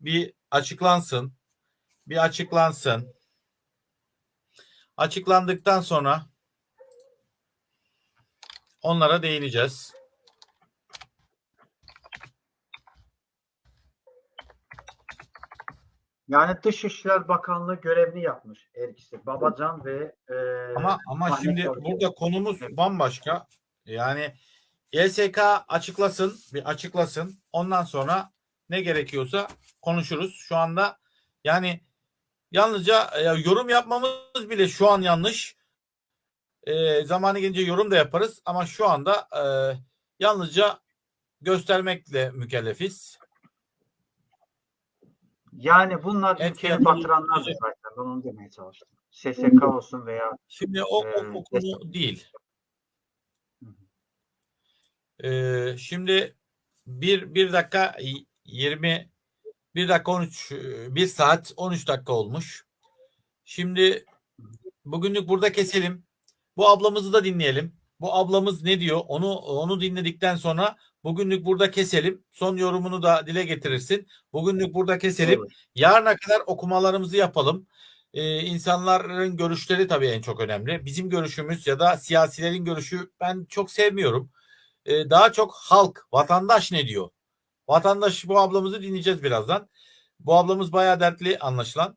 bir açıklansın. Bir açıklansın. Açıklandıktan sonra onlara değineceğiz. Yani Dışişler Bakanlığı görevini yapmış her ikisi. Babacan ve e, Ama ama şimdi Davutoğlu. burada konumuz bambaşka. Yani YSK açıklasın, bir açıklasın. Ondan sonra ne gerekiyorsa konuşuruz. Şu anda yani yalnızca e, yorum yapmamız bile şu an yanlış. E, zamanı gelince yorum da yaparız ama şu anda e, yalnızca göstermekle mükellefiz. Yani bunlar Et ülkeyi fiyatı batıranlar zaten. Ben onu demeye çalıştım. SSK olsun veya Şimdi o, o, Ee, o konu değil. Ee, şimdi bir, bir dakika 20 bir dakika 13 e, bir saat 13 dakika olmuş. Şimdi bugünlük burada keselim. Bu ablamızı da dinleyelim. Bu ablamız ne diyor? Onu onu dinledikten sonra bugünlük burada keselim. Son yorumunu da dile getirirsin. Bugünlük burada keselim. Yarına kadar okumalarımızı yapalım. Ee, insanların görüşleri tabii en çok önemli. Bizim görüşümüz ya da siyasilerin görüşü ben çok sevmiyorum. Ee, daha çok halk, vatandaş ne diyor? Vatandaş bu ablamızı dinleyeceğiz birazdan. Bu ablamız bayağı dertli anlaşılan.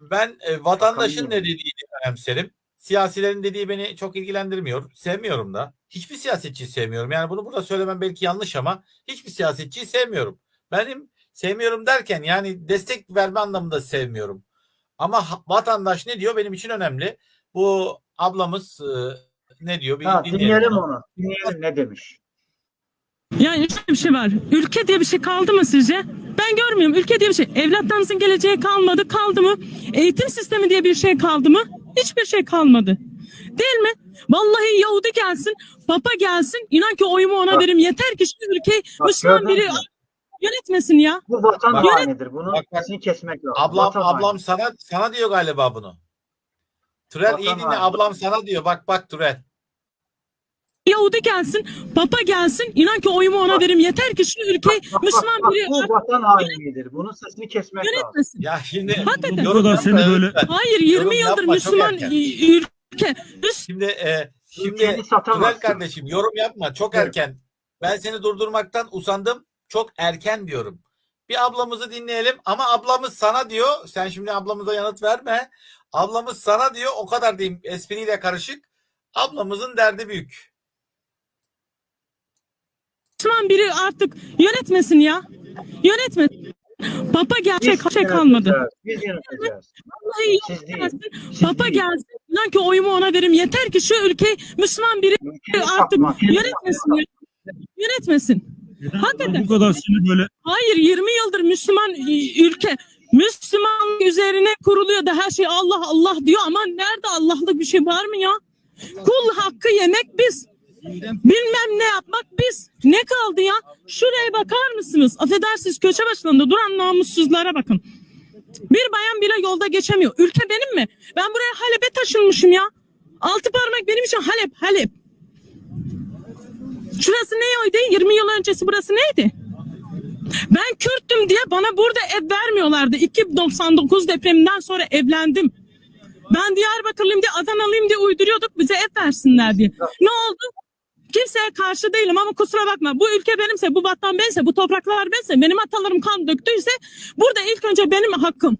Ben e, vatandaşın ne dediğini önemserim. Siyasilerin dediği beni çok ilgilendirmiyor. Sevmiyorum da. Hiçbir siyasetçiyi sevmiyorum. Yani bunu burada söylemem belki yanlış ama hiçbir siyasetçiyi sevmiyorum. Benim sevmiyorum derken yani destek verme anlamında sevmiyorum. Ama vatandaş ne diyor benim için önemli. Bu ablamız e, ne diyor? Bir Ha, dinleyelim dinleyelim onu. onu. Dinleyelim ne demiş. Yani şöyle bir şey var. Ülke diye bir şey kaldı mı sizce? Ben görmüyorum. Ülke diye bir şey. Evlatlarımızın geleceği kalmadı. Kaldı mı? Eğitim sistemi diye bir şey kaldı mı? Hiçbir şey kalmadı. Değil mi? Vallahi Yahudi gelsin, Papa gelsin. İnan ki oyumu ona verim. Yeter ki şu ülkeyi Bak, Müslüman gördün biri mü? yönetmesin ya. Bu vatan Bak- hainidir. Bunun Bak- bak. sesini kesmek lazım. Ablam Vatan ablam haini. sana sana diyor galiba bunu. Türel iyi dinle haini. ablam sana diyor. Bak bak Türel. Yahudi gelsin, Papa gelsin. İnan ki oyumu ona verim. Yeter ki şu ülkeyi Bak, bak, Müslüman bak, biri bu vatan hainidir. Bunun sesini kesmek lazım. yönetmesin. Ya şimdi Hakikaten. yapma seni böyle-. Hayır Yorum 20 yıldır yapma, Müslüman ülke. Şimdi e, şimdi. Türel kardeşim yorum yapma çok Evet. erken. Ben seni durdurmaktan usandım. Çok erken diyorum. Bir ablamızı dinleyelim ama ablamız sana diyor. Sen şimdi ablamıza yanıt verme. Ablamız sana diyor. O kadar diyeyim espriyle karışık. Ablamızın derdi büyük. Müslüman biri artık yönetmesin ya. Yönetmesin. Papa gerçek şey kalmadı. Biz yöneteceğiz. Vallahi Siz gelsin, Siz Papa değil. gelsin. İnan ki oyumu ona verim. Yeter ki şu ülkeyi Müslüman biri Ülkeyi artık satma, yönetmesin ya. Yönetmesin. Hakikaten. Bu kadar seni böyle Hayır 20 yıldır Müslüman ü- ülke. Müslüman üzerine kuruluyor da her şey Allah Allah diyor ama nerede Allah'lık bir şey var mı ya? Kul hakkı yemek biz. Bilmem ne yapmak biz. Ne kaldı ya? Şuraya bakar mısınız? Affedersiniz köşe başlarında duran namussuzlara bakın. Bir bayan bile yolda geçemiyor. Ülke benim mi? Ben buraya Halep'e taşınmışım ya. Altı parmak benim için Halep, Halep. Şurası neydi? 20 yıl öncesi burası neydi? Ben Kürttüm diye bana burada ev vermiyorlardı. 2.99 depreminden sonra evlendim. Ben Diyarbakırlıyım diye Adanalıyım diye uyduruyorduk bize ev versinler diye. Ne oldu? Kimseye karşı değilim ama kusura bakma. Bu ülke benimse, bu vatan benimse, bu topraklar benimse, benim atalarım kan döktüyse burada ilk önce benim hakkım.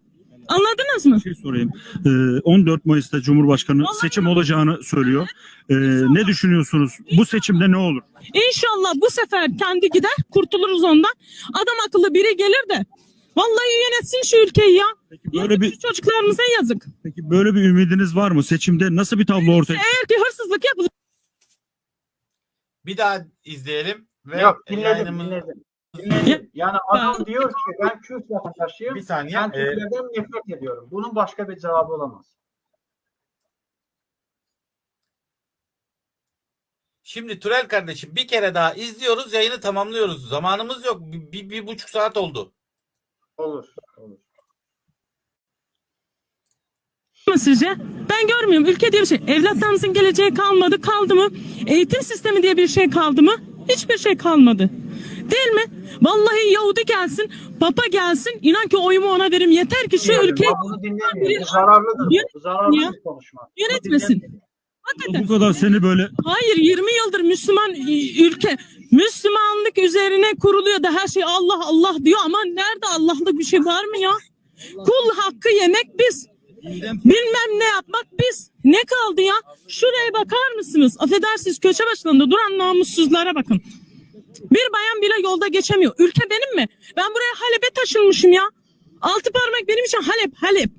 Anladınız mı? bir şey sorayım. Ee, 14 Mayıs'ta Cumhurbaşkanı Vallahi- seçim olacağını söylüyor. Ee, ne düşünüyorsunuz? Bu seçimde ne olur? İnşallah bu sefer kendi gider kurtuluruz ondan. Adam akıllı biri gelir de vallahi yönetsin şu ülkeyi ya. Peki böyle bir çocuklarımıza yazık. peki böyle bir ümidiniz var mı? Seçimde nasıl bir tablo ortaya Eğer ki hırsızlık yapılır Bir daha izleyelim ve Yok dinledim yayınımız- dinledim. Dinledim. Yani adam diyor ki ben Kürt vatandaşıyım. Bir saniye. Ben e, Türklerden nefret ediyorum. Bunun başka bir cevabı olamaz. Şimdi Türel kardeşim bir kere daha izliyoruz yayını tamamlıyoruz. Zamanımız yok. Bir, bir, bir buçuk saat oldu. Olur. Olur. Mı sizce? Ben görmüyorum. Ülke diye bir şey. Evlatlarımızın geleceği kalmadı. Kaldı mı? Eğitim sistemi diye bir şey kaldı mı? Hiçbir şey kalmadı. Değil mi? Vallahi Yahudi gelsin, Papa gelsin. İnan ki oyumu ona verim. Yeter ki şu ülke Bunu dinlemiyor. Bu zararlıdır. Bu zararlı Ya. konuşma. Yönetmesin. hakikaten. Bu kadar seni böyle Hayır 20 yıldır Müslüman ü- ülke Müslümanlık üzerine kuruluyor da her şey Allah Allah diyor ama nerede Allah'lık bir şey var mı ya? Kul hakkı yemek biz. Bilmem ne yapmak biz. Ne kaldı ya? Şuraya bakar mısınız? Affedersiniz köşe başlarında duran namussuzlara bakın. Bir bayan bile yolda geçemiyor. Ülke benim mi? Ben buraya Halep'e taşınmışım ya. Altı parmak benim için Halep, Halep.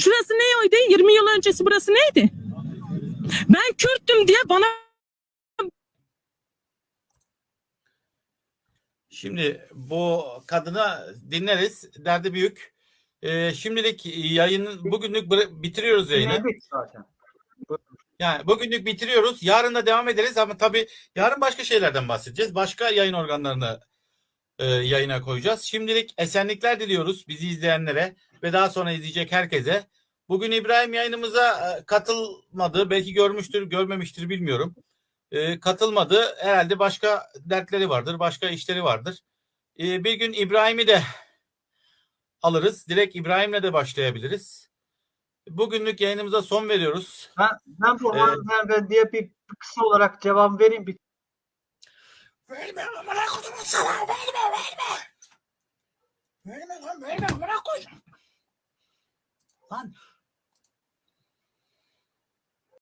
Şurası ne oydu? 20 yıl öncesi burası neydi? Ben Kürttüm diye bana Şimdi bu kadına dinleriz. Derdi büyük. Ee, şimdilik yayını bugünlük bitiriyoruz yayını. Dinledik zaten. Yani bugünlük bitiriyoruz. Yarın da devam ederiz ama tabii yarın başka şeylerden bahsedeceğiz. Başka yayın organlarını e, yayına koyacağız. Şimdilik esenlikler diliyoruz bizi izleyenlere ve daha sonra izleyecek herkese. Bugün İbrahim yayınımıza e, katılmadı. Belki görmüştür, görmemiştir bilmiyorum. E, katılmadı. Herhalde başka dertleri vardır, başka işleri vardır. E, bir gün İbrahim'i de alırız. Direkt İbrahim'le de başlayabiliriz. Bugünlük yayınımıza son veriyoruz. Ben, ben bu hanımefendiye bir kısa olarak cevap vereyim. Bir Verme amına kodumun sana verme verme. Verme lan verme amına koyayım. Lan